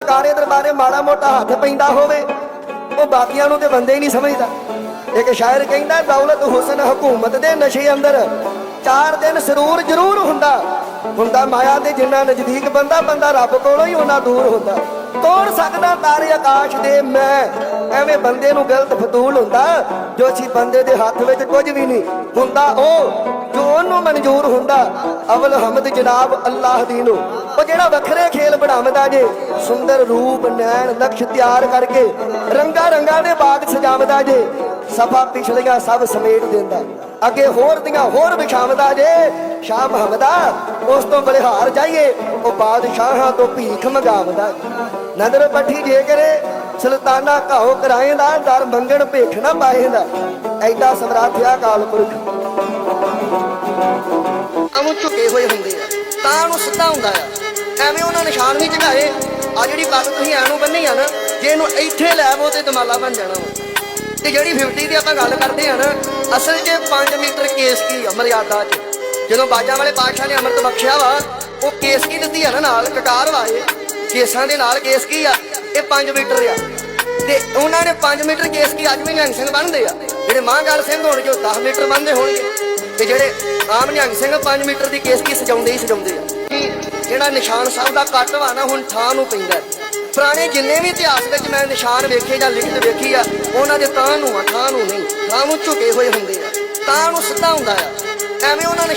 ਕਾਰੇ ਦਰਬਾਰੇ ਮਾੜਾ ਮੋਟਾ ਹੱਥ ਪੈਂਦਾ ਹੋਵੇ, ਉਹ ਬਾਕੀਆਂ ਨੂੰ ਤੇ ਬੰਦੇ ਹੀ ਨਹੀਂ ਸਮਝਦਾ। ਇੱਕ ਸ਼ਾਇਰ ਕਹਿੰਦਾ, ਦੌਲਤ ਹੁਸਨ ਹਕੂਮਤ ਦੇ ਨਸ਼ੇ ਅੰਦਰ, ਚਾਰ ਦਿਨ ਸਰੂਰ ਜ਼ਰੂਰ ਹੁੰਦਾ। ਹੁੰਦਾ ਮਾਇਆ ਦੇ ਜਿੰਨਾ ਨਜ਼ਦੀਕ ਬੰਦਾ ਬੰਦਾ ਰੱਬ ਕੋਲੋਂ ਹੀ ਉਹਨਾਂ ਦੂਰ ਹੁੰਦਾ। ਤੋੜ ਸਕਦਾ ਤਾਰੇ ਆਕਾਸ਼ ਦੇ ਮੈਂ? ਐਵੇਂ ਬੰਦੇ ਨੂੰ ਗਲਤ ਫਤੂਲ ਹੁੰਦਾ, ਜੋ ਸੀ ਬੰਦੇ ਦੇ ਹੱਥ ਵਿੱਚ ਕੁਝ ਵੀ ਨਹੀਂ। ਹੁੰਦਾ ਉਹ ਜੋ ਉਹਨੂੰ ਮਨਜ਼ੂਰ ਹੁੰਦਾ, ਅਵਲ ਹਮਦ ਜਨਾਬ ਅੱਲਾਹ ਦੀ ਨੂੰ। ਉਹ ਜਿਹੜਾ ਵੱਖਰੇ ਖੇਲ ਬਣਾਉਂਦਾ ਜੇ, ਸੁੰਦਰ ਰੂਪ, ਨੈਣ, ਨਕਸ਼ ਤਿਆਰ ਕਰਕੇ ਰੰਗਾ ਰੰਗਾਂ ਦੇ ਬਾਗ ਸਜਾਵਦਾ ਜੇ, ਸਫਾ ਪਿਛਲੀਆਂ ਸਭ ਸਮੇਟ ਦਿੰਦਾ। ਅੱਗੇ ਹੋਰ ਦੀਆਂ ਹੋਰ ਵਿਛਾਵਦਾ ਜੇ, ਸ਼ਾਹ ਮੁਹੰਮਦਾ ਉਸ ਤੋਂ ਬਲਿਹਾਰ ਜਾਈਏ, ਉਹ ਬਾਦਸ਼ਾਹਾਂ ਤੋਂ ਭੀਖ ਮੰਗਾਵਦਾ ਨਦਰ ਪੱਠੀ ਜੇ ਕਰੇ, ਸੁਲਤਾਨਾ ਕਰਾਏ ਦਾ ਦਰ ਮੰਗਣ ਭੇਖ ਨਾ ਪਾਏਂਦਾ। ਐਡਾ ਸਮਰਾਥਿਆ ਕਾਲ ਪੁਰਖ। ਝੁਕੇ ਹੋਏ ਹੁੰਦੇ ਆ। ਤਾਂ ਉਹਨੂੰ ਸਿੱਧਾ ਹੁੰਦਾ ਆ। ਐਵੇਂ ਉਹਨਾਂ ਨਿਸ਼ਾਨ ਨਹੀਂ ਝਗਾਏ ਆ ਜਿਹੜੀ ਪੱਗ ਤੁਸੀਂ ਐਨੂੰ ਬੰਨੀ ਆ ਨਾ, ਜੇ ਇਹਨੂੰ ਇੱਥੇ ਲੈ ਆਵੋ ਤੇ ਦਮਾਲਾ ਬਣ ਜਾਣਾ ਵਾ। ਤੇ ਜਿਹੜੀ 50 ਦੀ ਆਪਾਂ ਗੱਲ ਕਰਦੇ ਆ ਨਾ, ਅਸਲ 'ਚ 5 ਮੀਟਰ ਕੇਸ ਕੀ ਆ ਮਰਿਆਦਾ 'ਚ? ਜਦੋਂ ਬਾਜਾਂ ਵਾਲੇ ਪਾਤਸ਼ਾਹ ਨੇ ਅੰਮ੍ਰਿਤ ਬਖਸ਼ਿਆ ਵਾ, ਉਹ ਕੇਸ ਕੀ ਦਿੱਤੀ ਆ ਨਾ ਨਾਲ? ਕਕਾਰ ਵਾਏ ਕੇਸਾਂ ਦੇ ਨਾਲ ਕੇਸ ਕੀ ਆ? ਇਹ 5 ਮੀਟਰ ਆ। ਤੇ ਉਹਨਾਂ ਨੇ 5 ਮੀਟਰ ਕੇਸ ਕੀ ਅੱਜ ਵੀ ਨਿਹੰਗ ਸਿੰਘ ਬਣਦੇ ਆ? ਜਿਹੜੇ ਮਹਾਂਗੜ ਸਿੰਘ ਹੋਣਗੇ, ਉਹ 10 ਮੀਟਰ ਬਣਦੇ ਹੋਣਗੇ। ਤੇ ਜਿਹੜੇ ਆਮ ਨਿਹੰਗ ਸਿੰਘ 5 ਮੀਟਰ ਦੀ ਕੇਸ ਕੀ ਸਜਾਉਂਦੇ ਹੀ ਸਜਾਉਂਦੇ ਆ। ਕਿ ਜਿਹੜਾ ਨਿਸ਼ਾਨ ਸਾਹਿਬ ਦਾ ਕੱਟ ਵਾ ਨਾ, ਹੁਣ ਥਾਂ ਨੂੰ ਪੈਂਦਾ। ਪੁਰਾਣੇ ਜਿੰਨੇ ਵੀ ਇਤਿਹਾਸ ਵਿੱਚ ਮੈਂ ਨਿਸ਼ਾਨ ਵੇਖੇ ਜਾਂ ਲਿਖਤ ਵੇਖੀ ਆ, ਉਹਨਾਂ ਦੇ ਤਾਂ ਨੂੰ ਆ, ਥਾਂ ਨੂੰ ਨਹੀਂ। ਥਾਂ ਨੂੰ ਝੁਕੇ ਹੋਏ ਹੁੰਦੇ ਆ। ਤਾਂ ਨੂੰ ਸਿੱਧਾ ਹੁੰਦਾ ਆ। ਐਵੇਂ ਉਹਨਾਂ ਨੇ